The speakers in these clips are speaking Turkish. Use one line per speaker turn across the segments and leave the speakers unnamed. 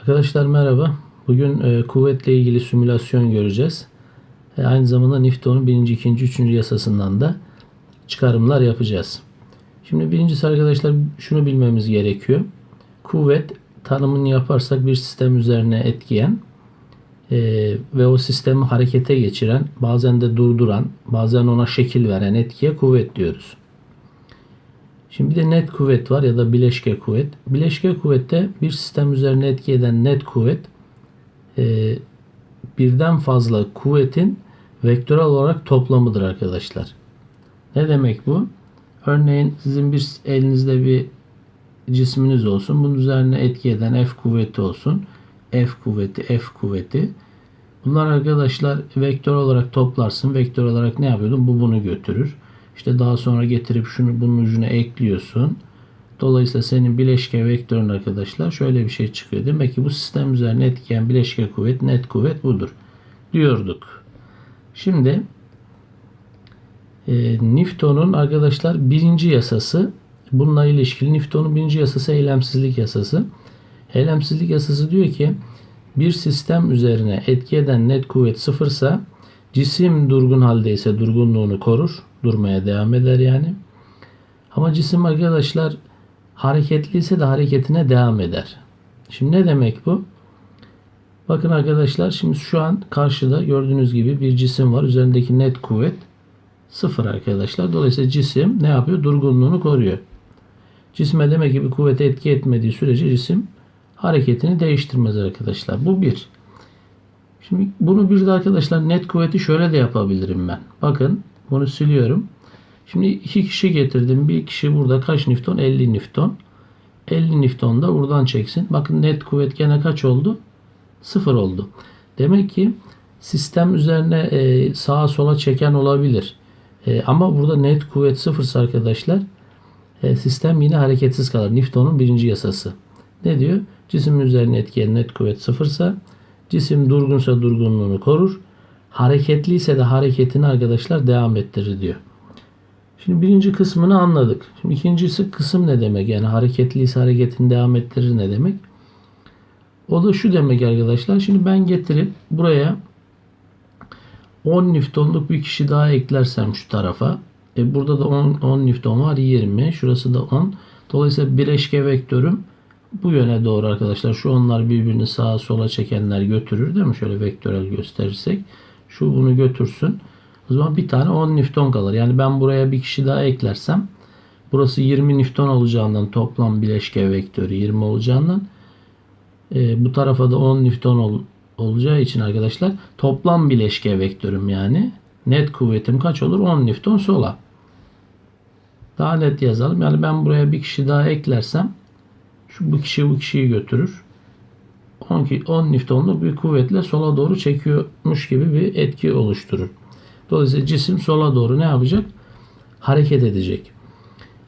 Arkadaşlar merhaba. Bugün e, kuvvetle ilgili simülasyon göreceğiz. E, aynı zamanda Newton'un birinci, ikinci, üçüncü yasasından da çıkarımlar yapacağız. Şimdi birincisi arkadaşlar şunu bilmemiz gerekiyor. Kuvvet tanımını yaparsak bir sistem üzerine etkiyen e, ve o sistemi harekete geçiren, bazen de durduran, bazen ona şekil veren etkiye kuvvet diyoruz. Şimdi bir de net kuvvet var ya da bileşke kuvvet. Bileşke kuvvette bir sistem üzerine etki eden net kuvvet e, birden fazla kuvvetin vektörel olarak toplamıdır arkadaşlar. Ne demek bu? Örneğin sizin bir elinizde bir cisminiz olsun. Bunun üzerine etki eden F kuvveti olsun. F kuvveti, F kuvveti. Bunlar arkadaşlar vektör olarak toplarsın. Vektör olarak ne yapıyordun? Bu bunu götürür. İşte daha sonra getirip şunu bunun ucuna ekliyorsun. Dolayısıyla senin bileşke vektörün arkadaşlar şöyle bir şey çıkıyor. Demek ki bu sistem üzerine etkileyen bileşke kuvvet, net kuvvet budur. Diyorduk. Şimdi e, Newton'un arkadaşlar birinci yasası bununla ilişkili Newton'un birinci yasası eylemsizlik yasası. Eylemsizlik yasası diyor ki bir sistem üzerine etki eden net kuvvet sıfırsa cisim durgun haldeyse durgunluğunu korur. Durmaya devam eder yani. Ama cisim arkadaşlar hareketliyse de hareketine devam eder. Şimdi ne demek bu? Bakın arkadaşlar şimdi şu an karşıda gördüğünüz gibi bir cisim var. Üzerindeki net kuvvet sıfır arkadaşlar. Dolayısıyla cisim ne yapıyor? Durgunluğunu koruyor. Cisme demek ki bir kuvvete etki etmediği sürece cisim hareketini değiştirmez arkadaşlar. Bu bir. Şimdi bunu bir de arkadaşlar net kuvveti şöyle de yapabilirim ben. Bakın bunu siliyorum. Şimdi iki kişi getirdim. Bir kişi burada kaç Newton? 50 Newton. 50 Newton da buradan çeksin. Bakın net kuvvet gene kaç oldu? Sıfır oldu. Demek ki sistem üzerine e, sağa sola çeken olabilir. E, ama burada net kuvvet sıfırsa arkadaşlar e, sistem yine hareketsiz kalır. Newton'un birinci yasası. Ne diyor? Cismin üzerine etkileyen net kuvvet sıfırsa cisim durgunsa durgunluğunu korur. Hareketliyse de hareketini arkadaşlar devam ettirir diyor. Şimdi birinci kısmını anladık. Şimdi ikincisi kısım ne demek? Yani hareketliyse hareketini devam ettirir ne demek? O da şu demek arkadaşlar. Şimdi ben getirip buraya 10 Newton'luk bir kişi daha eklersem şu tarafa. E burada da 10, 10 Newton var 20. Şurası da 10. Dolayısıyla bileşke vektörüm bu yöne doğru arkadaşlar. Şu onlar birbirini sağa sola çekenler götürür değil mi? Şöyle vektörel gösterirsek. Şu bunu götürsün. O zaman bir tane 10 Newton kalır. Yani ben buraya bir kişi daha eklersem burası 20 Newton olacağından toplam bileşke vektörü 20 olacağından e, bu tarafa da 10 Newton ol, olacağı için arkadaşlar toplam bileşke vektörüm yani net kuvvetim kaç olur? 10 Newton sola. Daha net yazalım. Yani ben buraya bir kişi daha eklersem şu bu kişi bu kişiyi götürür. 10, 10 Newton'luk bir kuvvetle sola doğru çekiyormuş gibi bir etki oluşturur. Dolayısıyla cisim sola doğru ne yapacak? Hareket edecek.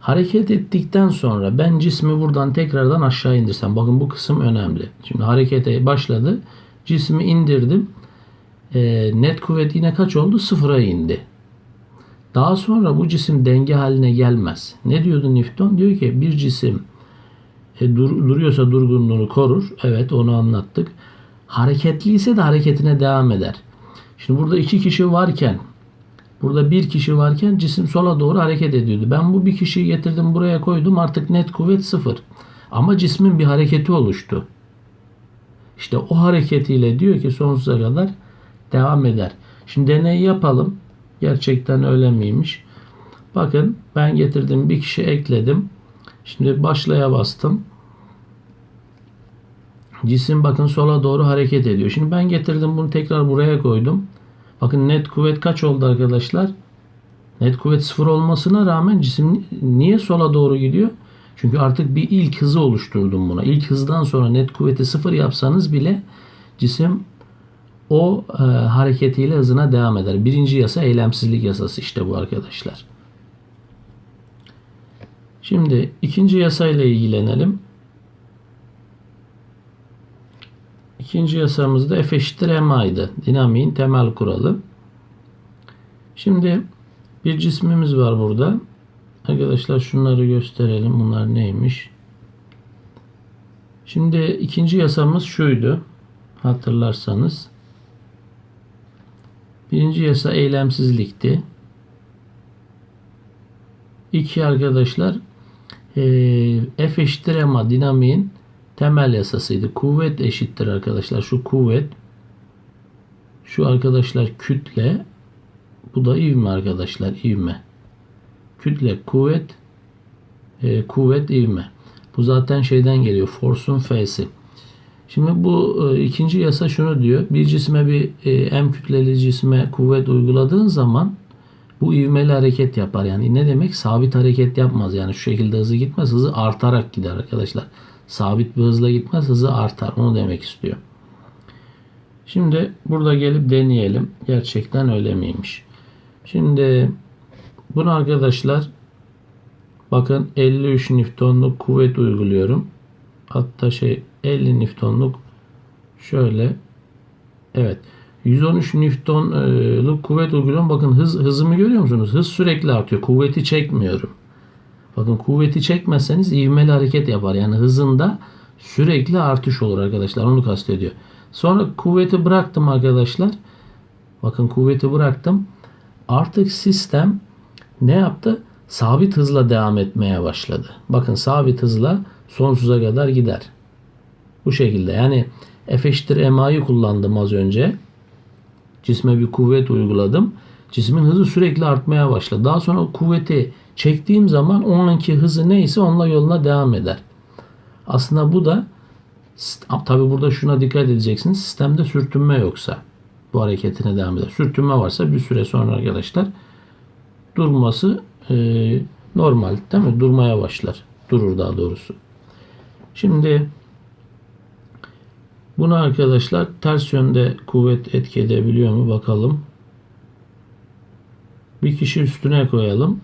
Hareket ettikten sonra ben cismi buradan tekrardan aşağı indirsem. Bakın bu kısım önemli. Şimdi harekete başladı. Cismi indirdim. E, net kuvvet yine kaç oldu? Sıfıra indi. Daha sonra bu cisim denge haline gelmez. Ne diyordu Newton? Diyor ki bir cisim e, dur, duruyorsa durgunluğunu korur. Evet onu anlattık. Hareketliyse de hareketine devam eder. Şimdi burada iki kişi varken burada bir kişi varken cisim sola doğru hareket ediyordu. Ben bu bir kişiyi getirdim buraya koydum artık net kuvvet sıfır. Ama cismin bir hareketi oluştu. İşte o hareketiyle diyor ki sonsuza kadar devam eder. Şimdi deneyi yapalım. Gerçekten öyle miymiş? Bakın ben getirdim bir kişi ekledim. Şimdi başlaya bastım. Cisim bakın sola doğru hareket ediyor. Şimdi ben getirdim bunu tekrar buraya koydum. Bakın net kuvvet kaç oldu arkadaşlar? Net kuvvet sıfır olmasına rağmen cisim niye sola doğru gidiyor? Çünkü artık bir ilk hızı oluşturdum buna. İlk hızdan sonra net kuvveti sıfır yapsanız bile cisim o e, hareketiyle hızına devam eder. Birinci yasa eylemsizlik yasası işte bu arkadaşlar. Şimdi ikinci yasayla ilgilenelim. İkinci yasamızda F eşittir MA'ydı. Dinamiğin temel kuralı. Şimdi bir cismimiz var burada. Arkadaşlar şunları gösterelim. Bunlar neymiş? Şimdi ikinci yasamız şuydu. Hatırlarsanız. Birinci yasa eylemsizlikti. İki arkadaşlar eee, F eşittir ma dinamiğin temel yasasıydı. Kuvvet eşittir arkadaşlar. Şu kuvvet şu arkadaşlar kütle bu da ivme arkadaşlar ivme. Kütle kuvvet e, kuvvet ivme. Bu zaten şeyden geliyor. Force'un F'si. Şimdi bu e, ikinci yasa şunu diyor. Bir cisme bir e, M kütleli cisme kuvvet uyguladığın zaman bu ivmeli hareket yapar. Yani ne demek? Sabit hareket yapmaz. Yani şu şekilde hızı gitmez. Hızı artarak gider arkadaşlar. Sabit bir hızla gitmez. Hızı artar. Onu demek istiyor. Şimdi burada gelip deneyelim. Gerçekten öyle miymiş? Şimdi bunu arkadaşlar bakın 53 Newton'luk kuvvet uyguluyorum. Hatta şey 50 Newton'luk şöyle evet 113 Newton'luk kuvvet uyguluyorum. Bakın hız hızımı görüyor musunuz? Hız sürekli artıyor. Kuvveti çekmiyorum. Bakın kuvveti çekmezseniz ivmeli hareket yapar. Yani hızında sürekli artış olur arkadaşlar. Onu kastediyor. Sonra kuvveti bıraktım arkadaşlar. Bakın kuvveti bıraktım. Artık sistem ne yaptı? Sabit hızla devam etmeye başladı. Bakın sabit hızla sonsuza kadar gider. Bu şekilde yani F eşittir MA'yı kullandım az önce. Cisme bir kuvvet uyguladım. Cismin hızı sürekli artmaya başladı. Daha sonra kuvveti çektiğim zaman o anki hızı neyse onunla yoluna devam eder. Aslında bu da tabi burada şuna dikkat edeceksiniz. Sistemde sürtünme yoksa bu hareketine devam eder. Sürtünme varsa bir süre sonra arkadaşlar durması e, normal değil mi? Durmaya başlar. Durur daha doğrusu. Şimdi bunu arkadaşlar ters yönde kuvvet etki edebiliyor mu bakalım. Bir kişi üstüne koyalım.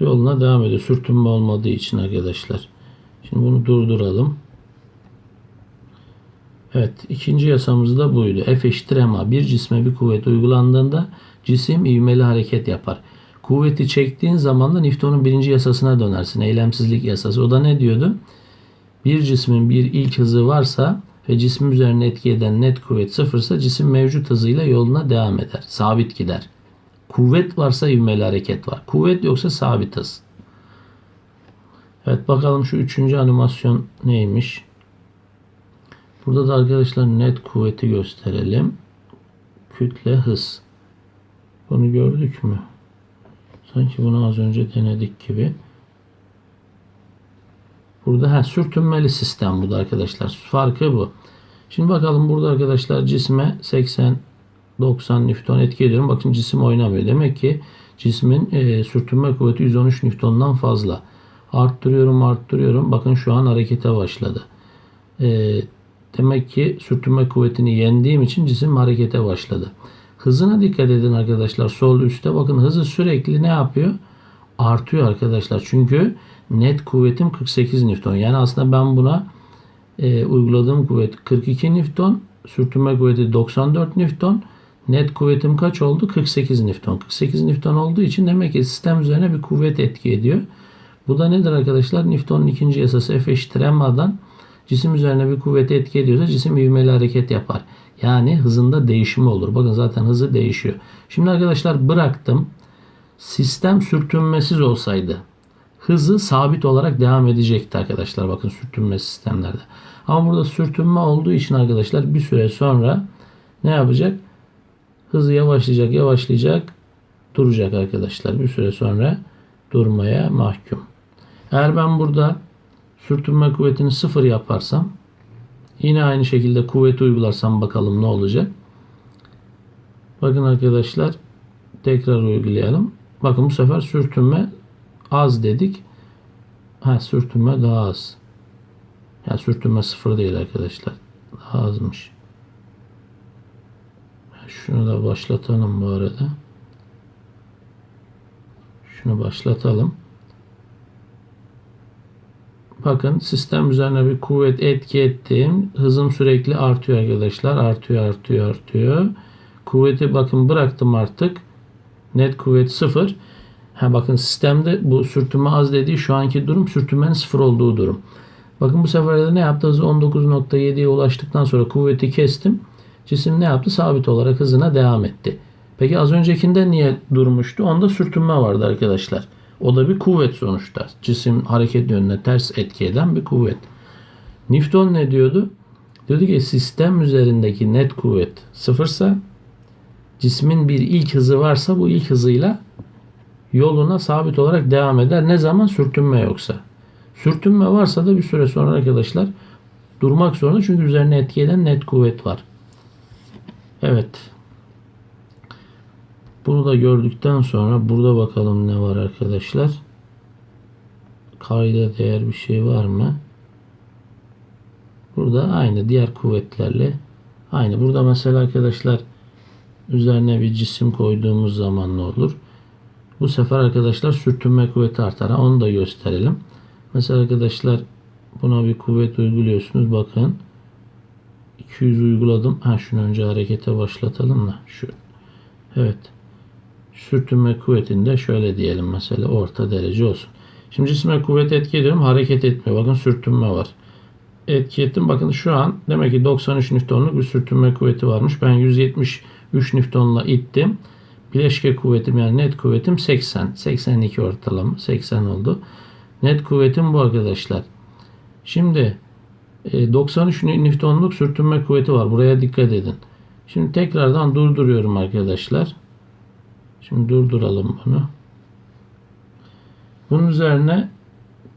Yoluna devam ediyor. Sürtünme olmadığı için arkadaşlar. Şimdi bunu durduralım. Evet ikinci yasamız da buydu. F eşittir ma. Bir cisme bir kuvvet uygulandığında cisim ivmeli hareket yapar. Kuvveti çektiğin zaman da Newton'un birinci yasasına dönersin. Eylemsizlik yasası. O da ne diyordu? Bir cismin bir ilk hızı varsa ve cismin üzerine etki eden net kuvvet sıfırsa cisim mevcut hızıyla yoluna devam eder. Sabit gider. Kuvvet varsa ivmeli hareket var. Kuvvet yoksa sabit hız. Evet bakalım şu üçüncü animasyon neymiş? Burada da arkadaşlar net kuvveti gösterelim. Kütle hız. Bunu gördük mü? Sanki bunu az önce denedik gibi. Burada ha, sürtünmeli sistem bu da arkadaşlar. Farkı bu. Şimdi bakalım burada arkadaşlar cisme 80 90 Newton etki ediyorum. Bakın cisim oynamıyor. Demek ki cismin e, sürtünme kuvveti 113 Newton'dan fazla. Arttırıyorum arttırıyorum. Bakın şu an harekete başladı. E, demek ki sürtünme kuvvetini yendiğim için cisim harekete başladı. Hızına dikkat edin arkadaşlar. Sol üstte bakın hızı sürekli ne yapıyor? Artıyor arkadaşlar. Çünkü net kuvvetim 48 Newton. Yani aslında ben buna e, uyguladığım kuvvet 42 Newton. Sürtünme kuvveti 94 Newton. Net kuvvetim kaç oldu? 48 Newton. 48 Newton olduğu için demek ki sistem üzerine bir kuvvet etki ediyor. Bu da nedir arkadaşlar? Newton'un ikinci yasası F eşittir Ma'dan cisim üzerine bir kuvvet etki ediyorsa cisim ivmeli hareket yapar. Yani hızında değişimi olur. Bakın zaten hızı değişiyor. Şimdi arkadaşlar bıraktım. Sistem sürtünmesiz olsaydı hızı sabit olarak devam edecekti arkadaşlar. Bakın sürtünme sistemlerde. Ama burada sürtünme olduğu için arkadaşlar bir süre sonra ne yapacak? Hızı yavaşlayacak, yavaşlayacak, duracak arkadaşlar. Bir süre sonra durmaya mahkum. Eğer ben burada sürtünme kuvvetini sıfır yaparsam yine aynı şekilde kuvveti uygularsam bakalım ne olacak. Bakın arkadaşlar tekrar uygulayalım. Bakın bu sefer sürtünme az dedik. Ha sürtünme daha az. Yani sürtünme sıfır değil arkadaşlar. Daha azmış. Şunu da başlatalım bu arada. Şunu başlatalım. Bakın sistem üzerine bir kuvvet etki ettim. Hızım sürekli artıyor arkadaşlar. Artıyor, artıyor, artıyor. Kuvveti bakın bıraktım artık. Net kuvvet sıfır. Ha bakın sistemde bu sürtünme az dediği şu anki durum sürtünmenin sıfır olduğu durum. Bakın bu sefer de ne yaptı? Hızı 19.7'ye ulaştıktan sonra kuvveti kestim. Cisim ne yaptı? Sabit olarak hızına devam etti. Peki az öncekinde niye durmuştu? Onda sürtünme vardı arkadaşlar. O da bir kuvvet sonuçta. Cisim hareket yönüne ters etki eden bir kuvvet. Newton ne diyordu? Diyordu ki sistem üzerindeki net kuvvet sıfırsa cismin bir ilk hızı varsa bu ilk hızıyla yoluna sabit olarak devam eder. Ne zaman? Sürtünme yoksa. Sürtünme varsa da bir süre sonra arkadaşlar durmak zorunda çünkü üzerine etki eden net kuvvet var. Evet. Bunu da gördükten sonra burada bakalım ne var arkadaşlar. Kayda değer bir şey var mı? Burada aynı diğer kuvvetlerle aynı. Burada mesela arkadaşlar üzerine bir cisim koyduğumuz zaman ne olur? Bu sefer arkadaşlar sürtünme kuvveti artar. Onu da gösterelim. Mesela arkadaşlar buna bir kuvvet uyguluyorsunuz. Bakın 200 uyguladım. Ha şunu önce harekete başlatalım da şu. Evet. Sürtünme kuvvetinde şöyle diyelim mesela orta derece olsun. Şimdi cisme kuvvet etki ediyorum. Hareket etmiyor. Bakın sürtünme var. Etki ettim. Bakın şu an demek ki 93 Newton'luk bir sürtünme kuvveti varmış. Ben 173 Newton'la ittim. Bileşke kuvvetim yani net kuvvetim 80. 82 ortalama. 80 oldu. Net kuvvetim bu arkadaşlar. Şimdi e, 93 Newton'luk sürtünme kuvveti var. Buraya dikkat edin. Şimdi tekrardan durduruyorum arkadaşlar. Şimdi durduralım bunu. Bunun üzerine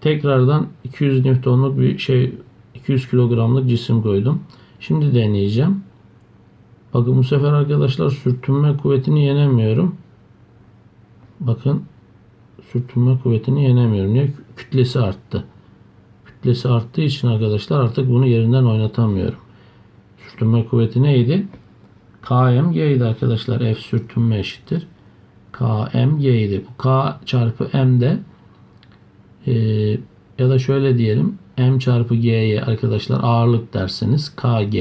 tekrardan 200 Newton'luk bir şey 200 kilogramlık cisim koydum. Şimdi deneyeceğim. Bakın bu sefer arkadaşlar sürtünme kuvvetini yenemiyorum. Bakın sürtünme kuvvetini yenemiyorum. Niye? Kütlesi arttı. Kütlesi arttığı için arkadaşlar artık bunu yerinden oynatamıyorum. Sürtünme kuvveti neydi? KMG'ydi arkadaşlar. F sürtünme eşittir. KMG'ydi. Bu K çarpı M de e, ya da şöyle diyelim M çarpı G'ye arkadaşlar ağırlık derseniz KG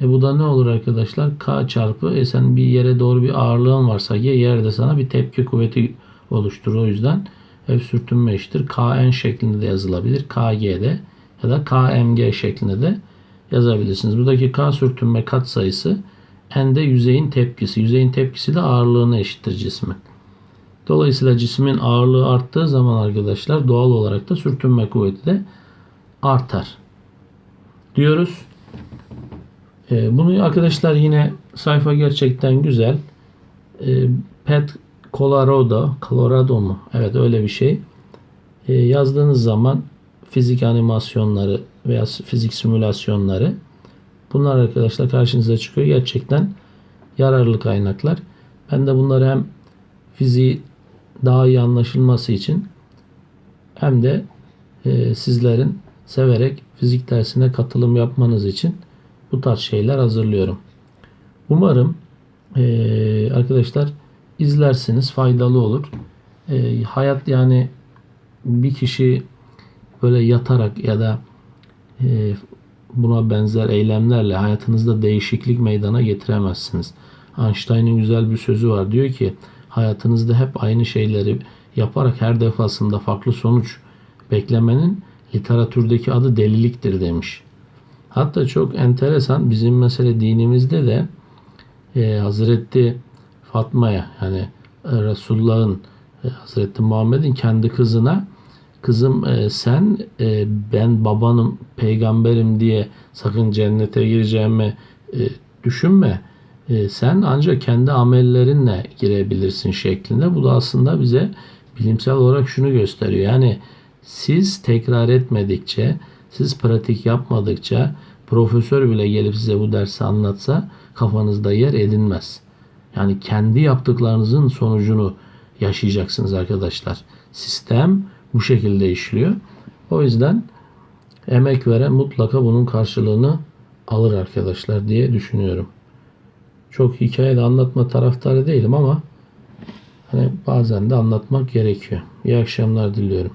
e bu da ne olur arkadaşlar? K çarpı e sen bir yere doğru bir ağırlığın varsa G yerde sana bir tepki kuvveti oluşturur. O yüzden F sürtünme eşittir. KN şeklinde de yazılabilir. KG'de ya da KMG şeklinde de yazabilirsiniz. Buradaki K sürtünme kat sayısı N de yüzeyin tepkisi. Yüzeyin tepkisi de ağırlığına eşittir cismin. Dolayısıyla cismin ağırlığı arttığı zaman arkadaşlar doğal olarak da sürtünme kuvveti de artar. Diyoruz. Ee, bunu arkadaşlar yine sayfa gerçekten güzel. Ee, Pet Colorado, Colorado mu? Evet öyle bir şey. Ee, yazdığınız zaman fizik animasyonları veya fizik simülasyonları bunlar arkadaşlar karşınıza çıkıyor. Gerçekten yararlı kaynaklar. Ben de bunları hem fiziği daha iyi anlaşılması için hem de e, sizlerin severek fizik dersine katılım yapmanız için bu tarz şeyler hazırlıyorum. Umarım e, arkadaşlar izlersiniz faydalı olur. E, hayat yani bir kişi böyle yatarak ya da e, buna benzer eylemlerle hayatınızda değişiklik meydana getiremezsiniz. Einstein'ın güzel bir sözü var. Diyor ki hayatınızda hep aynı şeyleri yaparak her defasında farklı sonuç beklemenin literatürdeki adı deliliktir demiş. Hatta çok enteresan bizim mesela dinimizde de e, Hazreti Fatma'ya yani Resulullah'ın e, Hazreti Muhammed'in kendi kızına kızım e, sen e, ben babanım peygamberim diye sakın cennete gireceğimi e, düşünme. E, sen ancak kendi amellerinle girebilirsin şeklinde. Bu da aslında bize bilimsel olarak şunu gösteriyor. Yani siz tekrar etmedikçe, siz pratik yapmadıkça profesör bile gelip size bu dersi anlatsa kafanızda yer edinmez. Yani kendi yaptıklarınızın sonucunu yaşayacaksınız arkadaşlar. Sistem bu şekilde işliyor. O yüzden emek veren mutlaka bunun karşılığını alır arkadaşlar diye düşünüyorum. Çok hikaye de anlatma taraftarı değilim ama hani bazen de anlatmak gerekiyor. İyi akşamlar diliyorum.